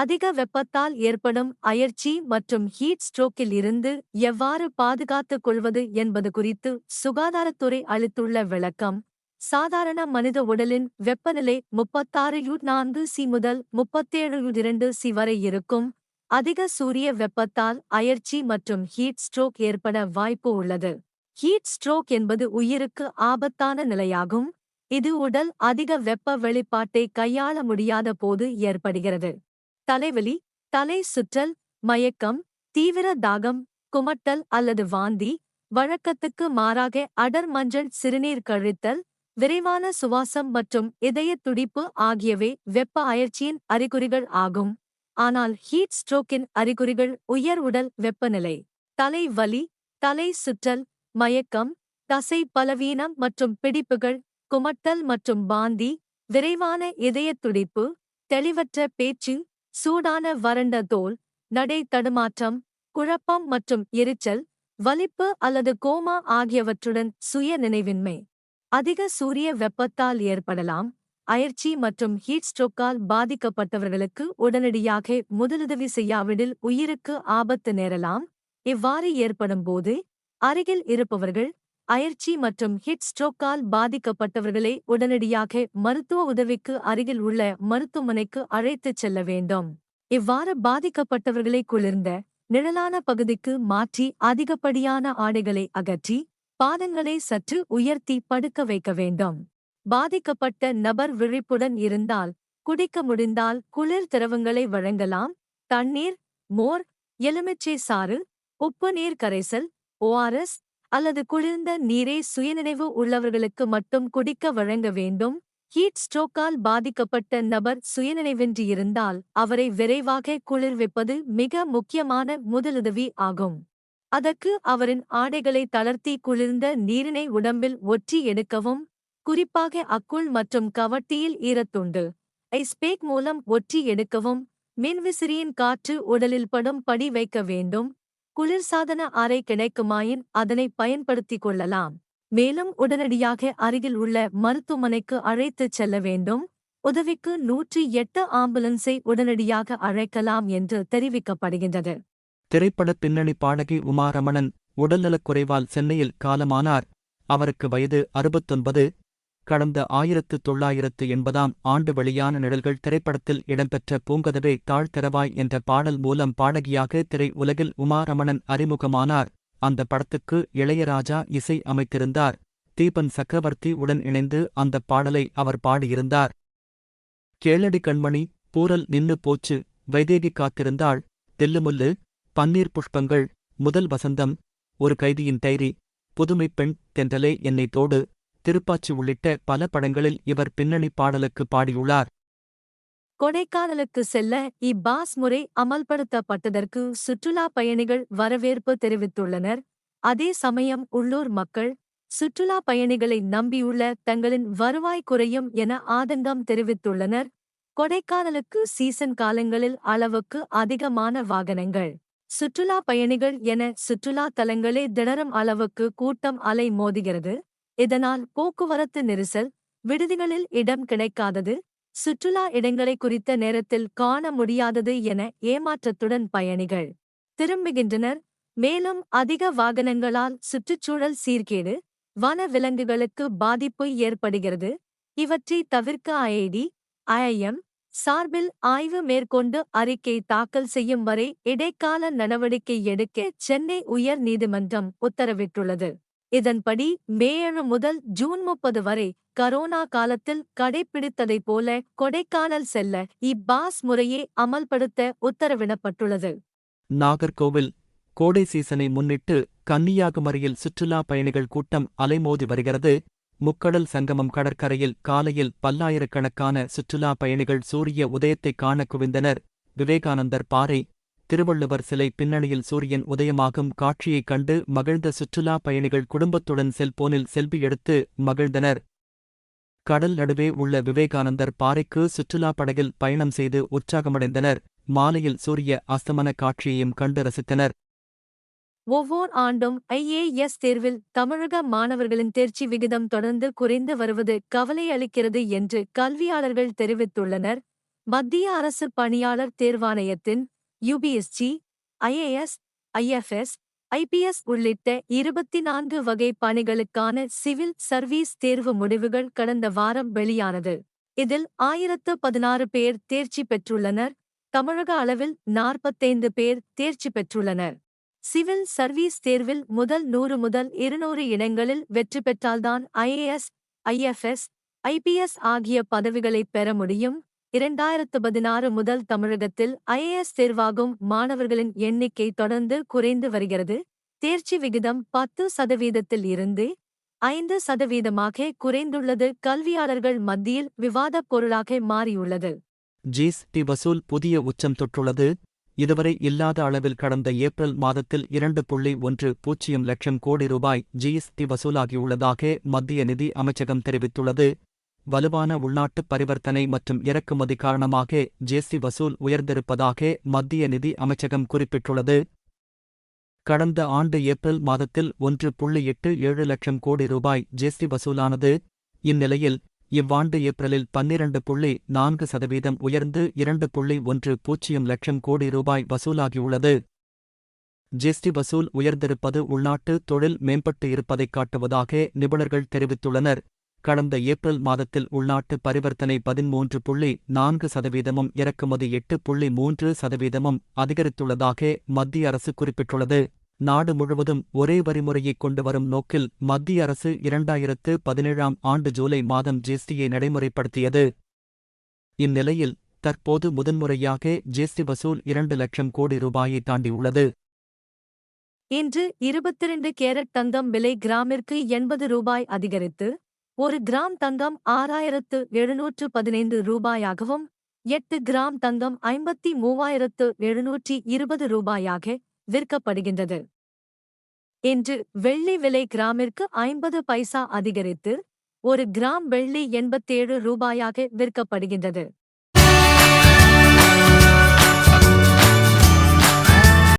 அதிக வெப்பத்தால் ஏற்படும் அயர்ச்சி மற்றும் ஹீட் ஸ்ட்ரோக்கில் இருந்து எவ்வாறு பாதுகாத்துக் கொள்வது என்பது குறித்து சுகாதாரத்துறை அளித்துள்ள விளக்கம். சாதாரண மனித உடலின் வெப்பநிலை முப்பத்தாறு யு நான்கு சி முதல் முப்பத்தேழு யு இரண்டு சி வரை இருக்கும். அதிக சூரிய வெப்பத்தால் அயர்ச்சி மற்றும் ஹீட் ஸ்ட்ரோக் ஏற்பட வாய்ப்பு உள்ளது. ஹீட் ஸ்ட்ரோக் என்பது உயிருக்கு ஆபத்தான நிலையாகும். இது உடல் அதிக வெப்ப வெளிப்பாட்டை கையாள முடியாத போது ஏற்படுகிறது. தலைவலி தலை சுற்றல் மயக்கம் தீவிர தாகம் குமட்டல் அல்லது வாந்தி வழக்கத்துக்கு மாறாக அடர் மஞ்சள் சிறுநீர் கழித்தல் விரைவான சுவாசம் மற்றும் இதய துடிப்பு ஆகியவை வெப்ப அயற்சியின் அறிகுறிகள் ஆகும். ஆனால் ஹீட் ஸ்ட்ரோக்கின் அறிகுறிகள் உயர் உடல் வெப்பநிலை தலை வலி தலை சுற்றல் மயக்கம் தசை பலவீனம் மற்றும் பிடிப்புகள் குமட்டல் மற்றும் பாந்தி விரைவான இதயத் துடிப்பு தெளிவற்ற பேச்சு சூடான வறண்ட தோல் நடை தடுமாற்றம் குழப்பம் மற்றும் எரிச்சல் வலிப்பு அல்லது கோமா ஆகியவற்றுடன் சுய நினைவின்மை. அதிக சூரிய வெப்பத்தால் ஏற்படலாம். அயற்சி மற்றும் ஹீட் ஸ்ட்ரோக்கால் பாதிக்கப்பட்டவர்களுக்கு உடனடியாக முதலுதவி செய்யாவிடில் உயிருக்கு ஆபத்து நேரலாம். இவ்வாறு ஏற்படும்போது அருகில் இருப்பவர்கள் அயற்சி மற்றும் ஹிட் ஸ்ட்ரோக்கால் பாதிக்கப்பட்டவர்களை உடனடியாக மருத்துவ உதவிக்கு அருகில் உள்ள மருத்துவமனைக்கு அழைத்துச் செல்ல வேண்டும். இவ்வாறு பாதிக்கப்பட்டவர்களை குளிர்ந்த நிழலான பகுதிக்கு மாற்றி அதிகப்படியான ஆடைகளை அகற்றி பாதங்களை சற்று உயர்த்தி படுக்க வைக்க வேண்டும். பாதிக்கப்பட்ட நபர் விழிப்புடன் இருந்தால் குடிக்க முடிந்தால் குளிர் திரவங்களை வழங்கலாம். தண்ணீர் மோர் எலுமிச்சை சாறு உப்பு நீர் கரைசல் ஓஆர்எஸ் அல்லது குளிர்ந்த நீரை சுயநினைவு உள்ளவர்களுக்கு மட்டும் குடிக்க வழங்க வேண்டும். ஹீட் ஸ்ட்ரோக்கால் பாதிக்கப்பட்ட நபர் சுயநினைவின்றி இருந்தால் அவரை விரைவாக குளிர்விப்பது மிக முக்கியமான முதலுதவி ஆகும். அதற்கு அவரின் ஆடைகளை தளர்த்தி குளிர்ந்த நீரினை உடம்பில் ஒற்றி எடுக்கவும் குறிப்பாக அக்குள் மற்றும் கவட்டியில் ஈரத்துண்டு ஐஸ்பேக் மூலம் ஒற்றி எடுக்கவும் மின்விசிறியின் காற்று உடலில் படும் படி வைக்க வேண்டும். குளிர்சாதன அறை கிடைக்குமாயின் அதனை பயன்படுத்திக் கொள்ளலாம். மேலும் உடனடியாக அருகில் உள்ள மருத்துவமனைக்கு அழைத்துச் செல்ல வேண்டும். உதவிக்கு நூற்றி எட்டு ஆம்புலன்ஸை உடனடியாக அழைக்கலாம் என்று தெரிவிக்கப்படுகின்றது. திரைப்பட பின்னணி பாடகி உமாரமணன் உடல்நலக் குறைவால் சென்னையில் காலமானார். அவருக்கு வயது அறுபத்தொன்பது கடந்த ஆயிரத்து தொள்ளாயிரத்து எண்பதாம் ஆண்டு வெளியான நிழல்கள் திரைப்படத்தில் இடம்பெற்ற பூங்கதவே தாழ்த்திறவாய் என்ற பாடல் மூலம் பாடகியாக திரை உலகில் உமாரமணன் அறிமுகமானார். அந்த படத்துக்கு இளையராஜா இசை அமைத்திருந்தார். தீபன் சக்கரவர்த்தி உடன் இணைந்து அந்த பாடலை அவர் பாடியிருந்தார். கேளடி கண்மணி பூரல் நின்னு போச்சு வைதேகி காத்திருந்தாள். தில்லுமுல்லு பன்னீர் புஷ்பங்கள் முதல் வசந்தம் ஒரு கைதியின் டைரி புதுமைப் பெண் தென்றலே என்னை தோடு. திருப்பாச்சி உள்ளிட்ட பல படங்களில் இவர் பின்னணி பாடலுக்கு பாடியுள்ளார். கொடைக்கானலுக்கு செல்ல இப்பாஸ் முறை அமல்படுத்தப்பட்டதற்கு சுற்றுலா பயணிகள் வரவேற்பு தெரிவித்துள்ளனர். அதே சமயம் உள்ளூர் மக்கள் சுற்றுலா பயணிகளை நம்பியுள்ள தங்களின் வருவாய் குறையும் என ஆதங்கம் தெரிவித்துள்ளனர். கொடைக்கானலுக்கு சீசன் காலங்களில் அளவுக்கு அதிகமான வாகனங்கள் சுற்றுலா பயணிகள் என சுற்றுலா தலங்களே திணறும் அளவுக்கு கூட்டம் அலை மோதுகிறது. இதனால் போக்குவரத்து நெரிசல் விடுதிகளில் இடம் கிடைக்காதது சுற்றுலா இடங்களை குறித்த நேரத்தில் காண முடியாதது என ஏமாற்றத்துடன் பயணிகள் திரும்புகின்றனர். மேலும் அதிக வாகனங்களால் சுற்றுச்சூழல் சீர்கேடு வன விலங்குகளுக்கு பாதிப்பு ஏற்படுகிறது. இவற்றை தவிர்க்க ஐஐடி ஐஎம் சார்பில் ஆய்வு மேற்கொண்டு அறிக்கை தாக்கல் செய்யும் வரை இடைக்கால நடவடிக்கை எடுக்க சென்னை உயர் நீதிமன்றம் உத்தரவிட்டுள்ளது. இதன்படி மே ஏழு முதல் ஜூன் முப்பது வரை கரோனா காலத்தில் கடைபிடித்ததைப் போல கொடைக்கானல் செல்ல இப்பாஸ் முறையே அமல்படுத்த உத்தரவிடப்பட்டுள்ளது. நாகர்கோவில் கோடை சீசனை முன்னிட்டு கன்னியாகுமரியில் சுற்றுலா பயணிகள் கூட்டம் அலைமோதி வருகிறது. முக்கடல் சங்கமம் கடற்கரையில் காலையில் பல்லாயிரக்கணக்கான சுற்றுலா பயணிகள் சூரிய உதயத்தைக் காண குவிந்தனர். விவேகானந்தர் பாறை திருவள்ளுவர் சிலை பின்னணியில் சூரியன் உதயமாகும் காட்சியைக் கண்டு மகிழ்ந்த சுற்றுலா பயணிகள் குடும்பத்துடன் செல்போனில் செல்பி எடுத்து மகிழ்ந்தனர். கடல் நடுவே உள்ள விவேகானந்தர் பாறைக்கு சுற்றுலா படகில் பயணம் செய்து உற்சாகமடைந்தனர். மாலையில் சூரிய அஸ்தமன காட்சியையும் கண்டு ரசித்தனர். ஒவ்வொர் ஆண்டும் ஐஏஎஸ் தேர்வில் தமிழக மாணவர்களின் தேர்ச்சி விகிதம் தொடர்ந்து குறைந்து வருவது கவலை அளிக்கிறது என்று கல்வியாளர்கள் தெரிவித்துள்ளனர். மத்திய அரசு பணியாளர் தேர்வாணையத்தின் யுபிஎஸ்ஜி ஐஏஎஸ் ஐஎஃப்எஸ் ஐபிஎஸ் உள்ளிட்ட இருபத்தி நான்கு வகை பணிகளுக்கான சிவில் சர்வீஸ் தேர்வு முடிவுகள் கடந்த வாரம் வெளியானது. இதில் ஆயிரத்து பதினாறு பேர் தேர்ச்சி பெற்றுள்ளனர். தமிழக அளவில் நாற்பத்தைந்து பேர் தேர்ச்சி பெற்றுள்ளனர். சிவில் சர்வீஸ் தேர்வில் முதல் நூறு முதல் இருநூறு இடங்களில் வெற்றி பெற்றால்தான் ஐஏஎஸ் ஐஎஃப்எஸ் ஐபிஎஸ் ஆகிய பதவிகளைப் பெற முடியும். இரண்டாயிரத்து பதினாறு முதல் தமிழகத்தில் ஐஏஎஸ் தேர்வாகும் மாணவர்களின் எண்ணிக்கை தொடர்ந்து குறைந்து வருகிறது. தேர்ச்சி விகிதம் பத்து சதவீதத்தில் இருந்து ஐந்து சதவீதமாக குறைந்துள்ளது. கல்வியாளர்கள் மத்தியில் விவாதப் பொருளாக மாறியுள்ளது. ஜிஎஸ்டி வசூல் புதிய உச்சம் தொற்றுள்ளது. இதுவரை இல்லாத அளவில் கடந்த ஏப்ரல் மாதத்தில் இரண்டு புள்ளி ஒன்று பூஜ்ஜியம் லட்சம் கோடி ரூபாய் ஜிஎஸ்டி வசூலாகியுள்ளதாக மத்திய நிதி அமைச்சகம் தெரிவித்துள்ளது. வலுவான உள்நாட்டு பரிவர்த்தனை மற்றும் இறக்குமதி காரணமாக ஜேசி வசூல் உயர்ந்திருப்பதாக மத்திய நிதி அமைச்சகம் குறிப்பிட்டுள்ளது. கடந்த ஆண்டு ஏப்ரல் மாதத்தில் ஒன்று புள்ளி எட்டு ஏழு லட்சம் கோடி ரூபாய் ஜேசி வசூலானது. இந்நிலையில் இவ்வாண்டு ஏப்ரலில் பன்னிரண்டு புள்ளி நான்கு சதவீதம் உயர்ந்து இரண்டு புள்ளி ஒன்று பூஜ்ஜியம் லட்சம் கோடி ரூபாய் வசூலாகியுள்ளது. ஜிஎஸ்டி வசூல் உயர்ந்திருப்பது உள்நாட்டு தொழில் மேம்பட்டு இருப்பதைக் காட்டுவதாக நிபுணர்கள் தெரிவித்துள்ளனர். கடந்த ஏப்ரல் மாதத்தில் உள்நாட்டு பரிவர்த்தனை பதிமூன்று புள்ளி நான்கு சதவீதமும் இறக்குமதி எட்டு புள்ளி மூன்று சதவீதமும் அதிகரித்துள்ளதாக மத்திய அரசு குறிப்பிட்டுள்ளது. நாடு முழுவதும் ஒரே வரிமுறையை கொண்டு வரும் நோக்கில் மத்திய அரசு இரண்டாயிரத்து பதினேழாம் ஆண்டு ஜூலை மாதம் ஜிஎஸ்டியை நடைமுறைப்படுத்தியது. இந்நிலையில் தற்போது முதன்முறையாக ஜிஎஸ்டி வசூல் இரண்டு லட்சம் கோடி ரூபாயை தாண்டியுள்ளது. இன்று இருபத்திரண்டு கேரட் தங்கம் விலை கிராமிற்கு எண்பது ரூபாய் அதிகரித்து ஒரு கிராம் தங்கம் ஆறாயிரத்து எழுநூற்று பதினைந்து ரூபாயாகவும் எட்டு கிராம் தங்கம் ஐம்பத்தி மூவாயிரத்து எழுநூற்றி இருபது ரூபாயாக விற்கப்படுகின்றது. இன்று வெள்ளி விலை கிராமிற்கு ஐம்பது பைசா அதிகரித்து ஒரு கிராம் வெள்ளி எண்பத்தேழு ரூபாயாக விற்கப்படுகின்றது.